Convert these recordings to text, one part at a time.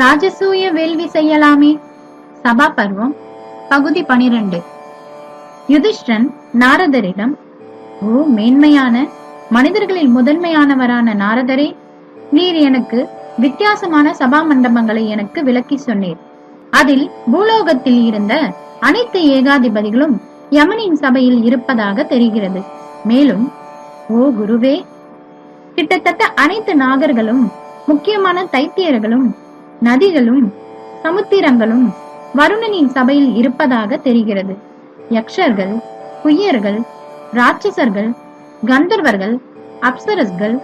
ராஜசூய வேள்வி செய்யலாமே. சபா பருவம் பகுதி பனிரெண்டு. யுதிஷ்டன் நாரதரிடம் ஓ மேன்மையான மனிதர்களில் முதன்மையானவரான நாரதரே நீர் எனக்கு வித்தியாசமான சபா மண்டபங்களை எனக்கு விளக்கி சொன்னீர். அதில் பூலோகத்தில் இருந்த அனைத்து ஏகாதிபதிகளும் யமனின் சபையில் இருப்பதாக தெரிகிறது. மேலும் ஓ குருவே கிட்டத்தட்ட அனைத்து நாகர்களும் முக்கியமான தைத்தியர்களும் நதிகளும் சமுத்திரங்களும் வருணனின் சபையில் இருப்பதாக தெரிகிறது. யக்ஷர்கள் குய்யர்கள் ராட்சசர்கள் கந்தர்வர்கள் அப்சரஸ்கள்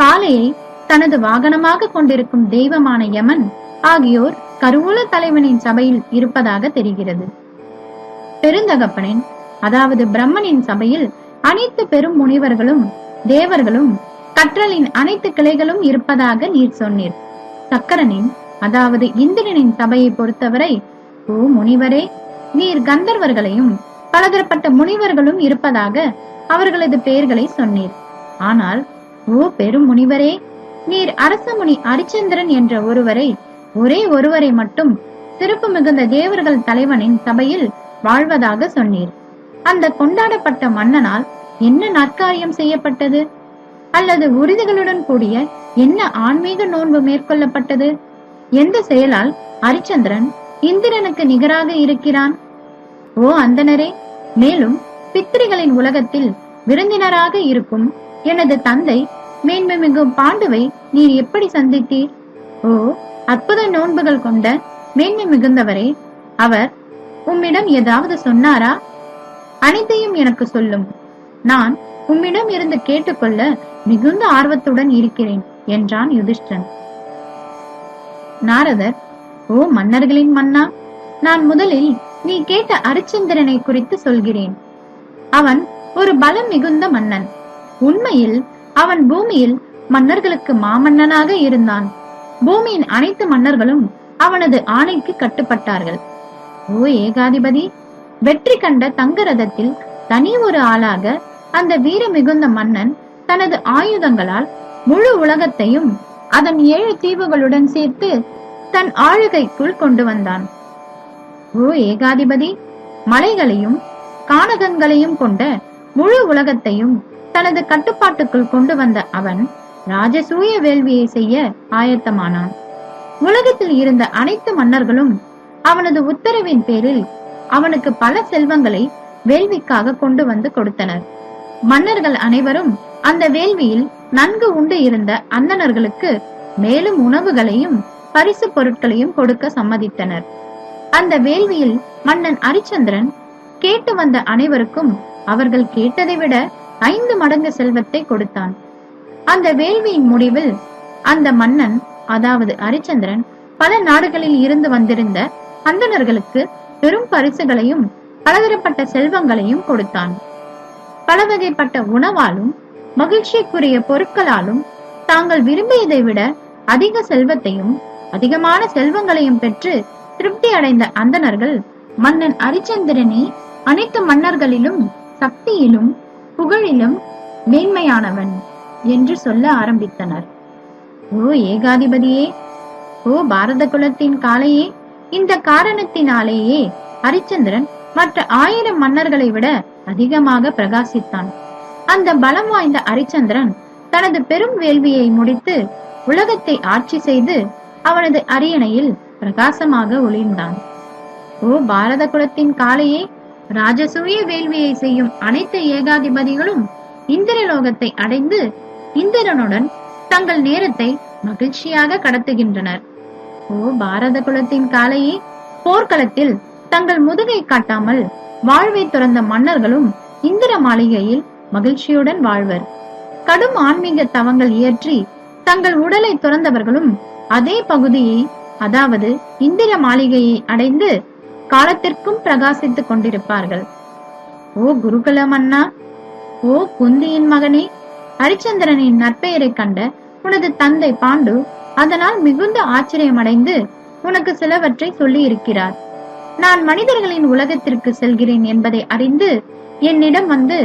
காளையை தனது வாகனமாக கொண்டிருக்கும் தெய்வமான யமன் ஆகியோர் கருவூல தலைவனின் சபையில் இருப்பதாக தெரிகிறது. பெருந்தகப்பனின் அதாவது பிரம்மனின் சபையில் அனைத்து பெரும் முனிவர்களும் தேவர்களும் கற்றலின் அனைத்து கிளைகளும் இருப்பதாக நீர் சொன்னீர். சக்கரனின் அதாவது இந்திரனின் சபையை பொறுத்தவரை ஓ முனிவரே நீர் கந்தர்வர்களையும் பலதரப்பட்ட முனிவர்களும் இருப்பதாக அவர்களது பெயர்களை சொன்னீர். ஆனால் ஓ பெரும் முனிவரே நீர் அரசமுனி அரிச்சந்திரன் என்ற ஒருவரை ஒரே ஒருவரை மட்டும் சிறப்பு மிகுந்த தேவர்கள் தலைவனின் சபையில் வாழ்வதாக சொன்னீர். அந்த கொண்டாடப்பட்ட மன்னனால் என்ன நற்காரியம் செய்யப்பட்டது? அல்லது உறுதிகளுடன் கூடிய என்ன ஆன்மீக நோன்பு மேற்கொள்ளப்பட்டது? எந்த செயலால் அரிச்சந்திரன் இந்திரனுக்கு நிகராக இருக்கிறான்? ஓ அந்தனரே மேலும் பித்திரிகளின் உலகத்தில் விருந்தினராக இருக்கும் எனது தந்தை மேன்மைமிகு பாண்டுவை நீர் எப்படி சந்தித்தீர்? ஓ அற்புத நோன்புகள் கொண்ட மேன்மை மிகுந்தவரே அவர் உம்மிடம் ஏதாவது சொன்னாரா? அனைத்தையும் எனக்கு சொல்லும். நான் உம்மிடம் இருந்து கேட்டுக்கொள்ள மிகுந்த ஆர்வத்துடன் இருக்கிறேன் என்றான் யுதிஷ்டன் நாரதர் ஓ மன்னர்களின் மன்னா நான் முதலில் நீ கேட்ட அரிச்சந்திரனை குறித்து சொல்கிறேன். அவன் ஒரு பலம் மிகுந்த மன்னன். உண்மையில் அவன் பூமியில் மன்னர்களுக்கு மாமன்னனாக இருந்தான். பூமியின் அனைத்து மன்னர்களும் அவனது ஆணைக்கு கட்டுப்பட்டார்கள். ஓ ஏகாதிபதி வெற்றி கண்ட தங்க ரதத்தில் தனி ஒரு ஆளாக அந்த வீர மிகுந்த மன்னன் தனது ஆயுதங்களால் முழு உலகத்தையும் அதன் ஏழு தீவுகளுடன் சேர்த்து தன் ஆளுகைக்குள் கொண்டு வந்தான். ஓ ஏகாதிபதி மலைகளையும் கானகங்களையும் கொண்ட முழு உலகத்தையும் தனது கட்டுப்பாட்டுக்குள் கொண்டு வந்த அவன் ராஜசூய வேள்வியை செய்ய ஆயத்தமானான். உலகத்தில் இருந்த அனைத்து மன்னர்களும் அவனது உத்தரவின் பேரில் அவனுக்கு பல செல்வங்களை வேள்விக்காக கொண்டு வந்து கொடுத்தனர். மன்னர்கள் அனைவரும் அந்த வேள்வியில் நன்கு உண்டு இருந்த அந்தணர்களுக்கு மேலும் உணவுகளையும் பரிசு பொருட்களையும் கொடுக்க சம்மதித்தனர். அந்த வேள்வியில் மன்னன் அரிச்சந்திரன் கேட்டு வந்த அனைவருக்கும் அவர்கள் கேட்டதை விட ஐந்து மடங்கு செல்வத்தை கொடுத்தான். அந்த வேள்வியின் முடிவில் அந்த மன்னன் அதாவது அரிச்சந்திரன் பல நாடுகளில் இருந்து வந்திருந்த அந்தணர்களுக்கு பெரும் பரிசுகளையும் பலதரப்பட்ட செல்வங்களையும் கொடுத்தான். பலவகைப்பட்ட உணவாலும் மகிழ்ச்சிக்குரிய பொருட்களாலும் தாங்கள் விரும்பியதை விட அதிக செல்வத்தையும் அதிகமான செல்வங்களையும் பெற்று திருப்தி அடைந்த அந்தணர்கள் மன்னன் அரிச்சந்திரனே அனைத்து மன்னர்களிலும் சக்தியிலும் புகழிலும் மேன்மையானவன் என்று சொல்ல ஆரம்பித்தனர். ஓ ஏகாதிபதியே ஓ பாரத குலத்தின் காலையே இந்த காரணத்தினாலேயே ஹரிச்சந்திரன் மற்ற ஆயிரம் மன்னர்களை விட அதிகமாக பிரகாசித்தான். அந்த பலம் வாய்ந்த ஹரிச்சந்திரன் தனது பெரும் வேள்வியை முடித்து உலகத்தை ஆட்சி செய்து அவனது அரியணையில் பிரகாசமாக ஒளிர்ந்தான். ஓ பாரத குலத்தின் காளையே ராஜசூய வேள்வியை செய்யும் அனைத்து ஏகாதிபதிகளும் இந்திரலோகத்தை அடைந்து இந்திரனுடன் தங்கள் நேரத்தை மகிழ்ச்சியாக கடத்துகின்றனர். ஓ பாரத குலத்தின் காளையே போர்க்களத்தில் தங்கள் முதுகை காட்டாமல் வாழ்வை துறந்த மன்னர்களும் இந்திர மாளிகையில் மகிழ்ச்சியுடன் வாழ்வர். கடும் ஆன்மீக தவங்கள் இயற்றி தங்கள் உடலை துறந்தவர்களும் அதே பகுதியை அதாவது இந்திர மாளிகையை அடைந்து காலத்திற்கும் பிரகாசித்துக் கொண்டிருப்பார்கள். ஓ குருகுலம் அண்ணா ஓ குந்தியின் மகனே ஹரிச்சந்திரனின் நற்பெயரை கண்ட உனது தந்தை பாண்டு அதனால் மிகுந்த ஆச்சரியமடைந்து உனக்கு சிலவற்றை சொல்லி இருக்கிறார் நான் மனிதர்களின் உலகத்திற்கு செல்கிறேன் என்பதை அறிந்து என்னிடம் வந்து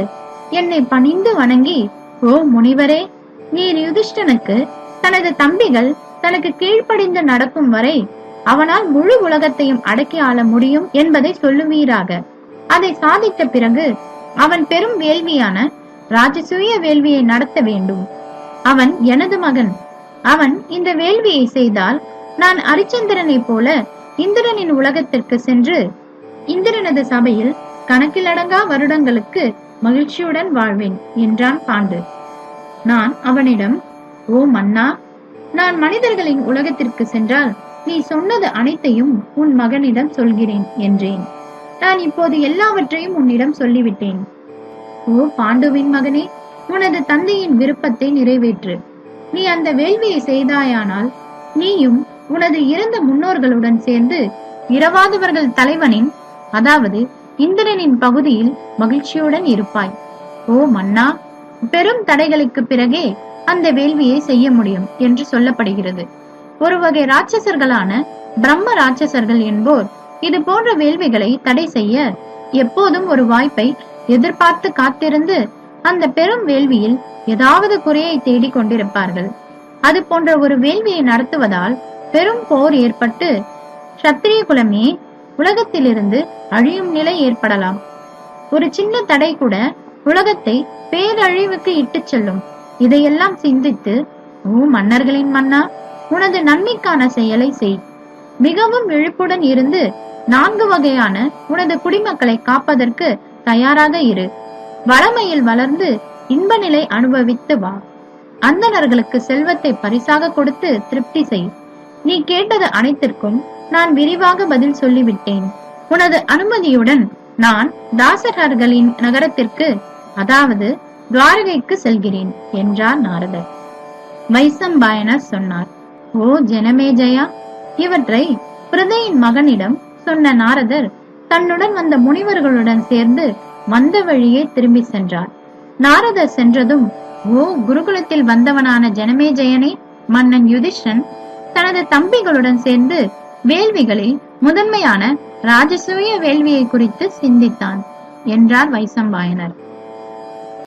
என்னை பணிந்து வணங்கி ஓ முனிவரே நீர் யுதிஷ்டனுக்கு தனது தம்பிகள் தனக்கு கீழ்ப்படிந்து நடக்கும் வரை அவனால் முழு உலகத்தையும் அடக்கி ஆள முடியும் என்பதை சொல்லுவீராக அதை சாதித்த பிறகு அவன் பெரும் வேள்வியான ராஜசூய வேள்வியை நடத்த வேண்டும். அவன் எனது மகன். அவன் இந்த வேள்வியை செய்தால் நான் அரிச்சந்திரனைப் போல இந்திரனின் உலகத்திற்கு சென்று இந்திரனது சபையில் கணக்கிலடங்கா வருடங்களுக்கு மகிழ்ச்சியுடன் வாழ்வேன் என்றான் பாண்டு. நான் அவனிடம் ஓ மன்னா நான் மனிதர்களின் உலகத்திற்கு சென்றால் நீ சொன்னது அனைத்தையும் உன் மகனிடம் சொல்கிறேன் என்றேன். நான் இப்போது எல்லாவற்றையும் உன்னிடம் சொல்லிவிட்டேன். ஓ பாண்டுவின் மகனே உனது தந்தையின் விருப்பத்தை நிறைவேற்று. நீ அந்த வேள்வியை செய்தாயானால் நீயும் உனது இறந்த முன்னோர்களுடன் சேர்ந்து இரவாதவர்கள் தலைவனின் அதாவது இந்திரனின் பகுதியில் மகிழ்ச்சியுடன் இருப்பாய். ஓ மன்னா பெரும் தடைகளுக்கு பிறகே அந்த வேள்வியை செய்ய முடியும் என்று சொல்லப்படுகிறது. ஒரு வகை ராட்சசர்களான பிரம்ம ராட்சசர்கள் என்போர் இது போன்ற வேள்விகளை தடை செய்ய எப்போதும் ஒரு வாய்ப்பை எதிர்பார்த்து காத்திருந்து அந்த பெரும் வேள்வியில் ஏதாவது குறையை தேடிக் கொண்டிருப்பார்கள். அது போன்ற ஒரு வேள்வியை நடத்துவதால் பெரும் போர் ஏற்பட்டு சத்திரிய குலமே உலகத்திலிருந்து அழியும் நிலை ஏற்படலாம். ஒரு சின்ன தடை கூட உலகத்தை பேரழிவுக்கு இட்டுச் செல்லும். இதையெல்லாம் சிந்தித்து ஓ மன்னர்களின் மன்னா உனது நன்மைக்கான செயலை செய். மிகவும் விழிப்புடன் இருந்து நான்கு வகையான உனது குடிமக்களை காப்பதற்கு தயாராக இரு. வளமையில் வளர்ந்து இன்ப நிலை அனுபவித்து வா. அந்தணர்களுக்கு செல்வத்தை பரிசாக கொடுத்து திருப்தி செய். நீ கேட்டது அனைத்திற்கும் நான் விரிவாக பதில் சொல்லிவிட்டேன். உனது அனுமதியுடன் நான் தாசகர்களின் நகரத்திற்கு அதாவது துவாரகைக்கு செல்கிறேன் என்றார் நாரதர். வைசம்பாயனர் சொன்னார் ஓ ஜனமேஜயா இவற்றை பிரதையின் மகனிடம் சொன்ன நாரதர் தன்னுடன் வந்த முனிவர்களுடன் சேர்ந்து வந்த வழியே திரும்பி சென்றார். நாரதர் சென்றதும் ஓ குருகுலத்தில் வந்தவனான ஜனமேஜயனே மன்னன் யுதிஷ்டன் தனது தம்பிகளுடன் சேர்ந்து வேள்விகளில் முதன்மையான ராஜசூய வேள்வியை குறித்து சிந்தித்தான் என்றார் வைசம்பாயனர்.